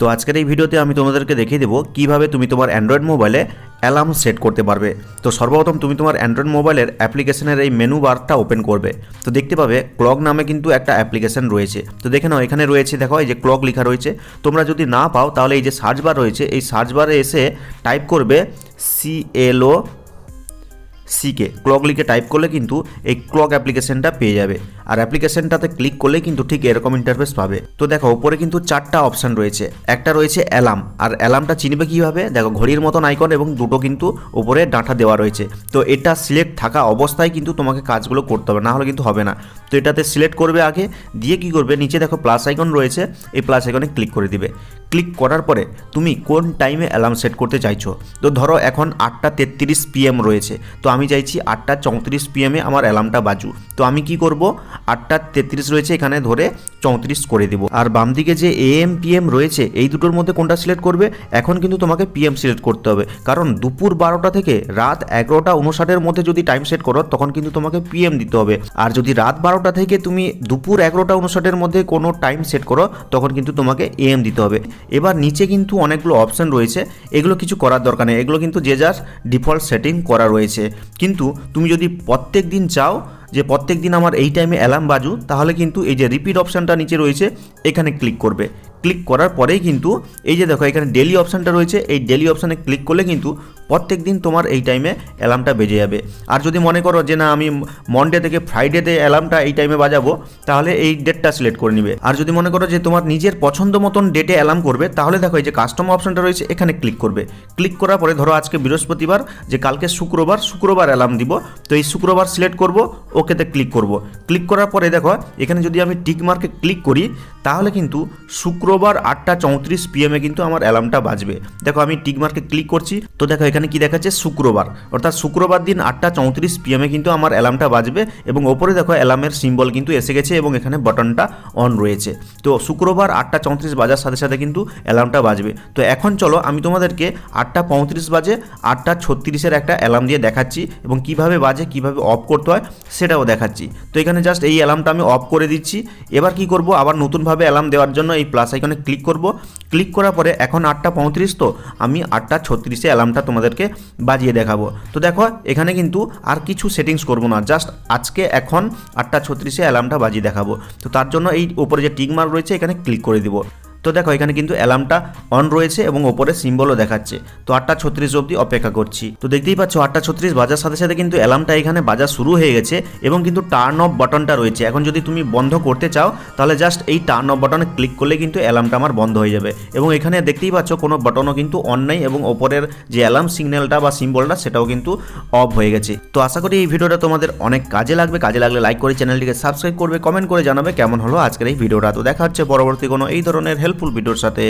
তো আজকের এই ভিডিওতে আমি তোমাদেরকে দেখিয়ে দেবো কীভাবে তুমি তোমার অ্যান্ড্রয়েড মোবাইলে অ্যালার্ম সেট করতে পারবে। তো সর্বপ্রথম তুমি তোমার অ্যান্ড্রয়েড মোবাইলের অ্যাপ্লিকেশনের এই মেনু বারটা ওপেন করবে। তো দেখতে পাবে ক্লক নামে কিন্তু একটা অ্যাপ্লিকেশন রয়েছে। তো দেখে নাও, এখানে রয়েছে, দেখো, এই যে ক্লক লেখা রয়েছে। তোমরা যদি না পাও, তাহলে এই যে সার্চ বার রয়েছে, এই সার্চ বারে এসে টাইপ করবে C L O C K clock লিখে টাইপ করলে কিন্তু এই ক্লক অ্যাপ্লিকেশনটা পেয়ে যাবে। আর অ্যাপ্লিকেশনটাতে ক্লিক করলে কিন্তু ঠিক এরকম ইন্টারফেস পাবে। তো দেখো, উপরে কিন্তু চারটা অপশান রয়েছে। একটা রয়েছে অ্যালার্ম আর অ্যালার্মটা চিনবে কীভাবে? দেখো, ঘড়ির মতন আইকন এবং দুটো কিন্তু উপরে ডাঁটা দেওয়া রয়েছে। তো এটা সিলেক্ট থাকা অবস্থায় কিন্তু তোমাকে কাজগুলো করতে হবে না হলে কিন্তু হবে না। তো এটাতে সিলেক্ট করবে আগে, দিয়ে কি করবে? নিচে দেখো প্লাস আইকন রয়েছে, এই প্লাস আইকনে ক্লিক করে দিবে। ক্লিক করার পরে তুমি কোন টাইমে অ্যালার্ম সেট করতে চাইছো? তো ধরো এখন আটটা তেত্রিশ পিএম রয়েছে, তো আমি চাইছি আটটা চৌত্রিশ পিএমে আমার অ্যালার্মটা বাজু তো আমি কি করব? আটটা তেত্রিশ রয়েছে, এখানে ধরে চৌত্রিশ করে দেবো। আর বাম দিকে যে এএম পিএম রয়েছে, এই দুটোর মধ্যে কোনটা সিলেক্ট করবে? এখন কিন্তু তোমাকে পিএম সিলেক্ট করতে হবে। কারণ দুপুর বারোটা থেকে রাত এগারোটা উনষাটের মধ্যে যদি টাইম সেট করো, তখন কিন্তু তোমাকে পিএম দিতে হবে। আর যদি রাত বারোটা থেকে তুমি দুপুর এগারোটা উনষাটের মধ্যে কোনো টাইম সেট করো, তখন কিন্তু তোমাকে এএম দিতে হবে। এবার নিচে কিন্তু অনেকগুলো অপশান রয়েছে, এগুলো কিছু করার দরকার নেই। এগুলো কিন্তু যে যার ডিফল্ট সেটিং করা রয়েছে। কিন্তু তুমি যদি প্রত্যেক দিন চাও যে প্রত্যেক দিন আমার এই টাইমে অ্যালার্ম বাজু তাহলে কিন্তু এই যে রিপিট অপশানটা নিচে রয়েছে, এখানে ক্লিক করবে। ক্লিক করার পরেই কিন্তু এই যে দেখো, এখানে ডেলি অপশানটা রয়েছে। এই ডেলি অপশানে ক্লিক করলে কিন্তু প্রত্যেক দিন তোমার এই টাইমে অ্যালার্মটা বেজে যাবে। আর যদি মনে করো যে, না, আমি মন্ডে থেকে ফ্রাইডেতে অ্যালার্মটা এই টাইমে বাজাবো, তাহলে এই ডেটটা সিলেক্ট করে নিবে। আর যদি মনে করো যে, তোমার নিজের পছন্দ মতন ডেটে অ্যালার্ম করবে, তাহলে দেখো, এই যে কাস্টম অপশানটা রয়েছে, এখানে ক্লিক করবে। ক্লিক করার পরে ধরো, আজকে বৃহস্পতিবার, যে কালকে শুক্রবার শুক্রবার অ্যালার্ম দিব। তো এই শুক্রবার সিলেক্ট করব ওকেতে ক্লিক করব। ক্লিক করার পরে দেখো, এখানে যদি আমি টিক মার্কে ক্লিক করি, তাহলে কিন্তু শুক্রবার আটটা চৌত্রিশ পিএমে কিন্তু আমার অ্যালার্মটা বাজবে। দেখো, আমি টিকমার্কে ক্লিক করছি, তো দেখো, এখানে কি দেখাচ্ছে? শুক্রবার। অর্থাৎ শুক্রবার দিন আটটা চৌত্রিশ পিএমে কিন্তু আমার অ্যালার্মটা বাজবে এবং ওপরে দেখো অ্যালার্মের সিম্বল কিন্তু এসে গেছে এবং এখানে বাটনটা অন রয়েছে। তো শুক্রবার আটটা চৌত্রিশ বাজার সাথে সাথে কিন্তু অ্যালার্মটা বাজবে। তো এখন চলো, আমি তোমাদেরকে আটটা পঁয়ত্রিশ বাজে, আটটা ছত্রিশের একটা অ্যালার্ম দিয়ে দেখাচ্ছি এবং কীভাবে বাজে, কীভাবে অফ করতে হয় সেটাও দেখাচ্ছি। তো এখানে জাস্ট এই অ্যালার্মটা আমি অফ করে দিচ্ছি। এবার কি করব? আবার নতুনভাবে অ্যালার্ম দেওয়ার জন্য এই প্লাস আইকনে ক্লিক করব। ক্লিক করার পরে এখন আটটা পঁয়ত্রিশ তো, আমি আটটা ছত্রিশে অ্যালার্মটা তোমাদেরকে বাজিয়ে দেখাবো। তো দেখো, এখানে কিন্তু আর কিছু সেটিংস করব না জাস্ট আজকে, এখন আটটা ছত্রিশে অ্যালার্মটা বাজিয়ে দেখাবো। তো তার জন্য এই উপরে যে টিকমার্ক রয়েছে, এখানে ক্লিক করে দিব। তো দেখো, এখানে কিন্তু অ্যালার্মটা অন রয়েছে এবং ওপরে সিম্বলও দেখাচ্ছে। তো আটটা ছত্রিশ অবধি অপেক্ষা করছি। তো দেখতেই পাচ্ছ, আটটা ছত্রিশ বাজার সাথে সাথে কিন্তু অ্যালার্মটা এখানে বাজা শুরু হয়ে গেছে এবং কিন্তু টার্ন অফ বাটনটা রয়েছে। এখন যদি তুমি বন্ধ করতে চাও, তাহলে জাস্ট এই টার্ন অফ বাটনে ক্লিক করলে কিন্তু অ্যালার্মটা আমার বন্ধ হয়ে যাবে। এবং এখানে দেখতেই পাচ্ছ, কোনো বাটনও কিন্তু অন নেই এবং ওপরের যে অ্যালার্ম সিগন্যালটা বা সিম্বলটা সেটাও কিন্তু অফ হয়ে গেছে। তো আশা করি এই ভিডিওটা তোমাদের অনেক কাজে লাগবে। কাজে লাগলে লাইক করে চ্যানেলটিকে সাবস্ক্রাইব করবে কমেন্ট করে জানাবে কেমন হলো আজকের এই ভিডিওটা। তো দেখা হচ্ছে পরবর্তী কোনো এই ধরনের হেল্পফুল ভিডিওর সাথে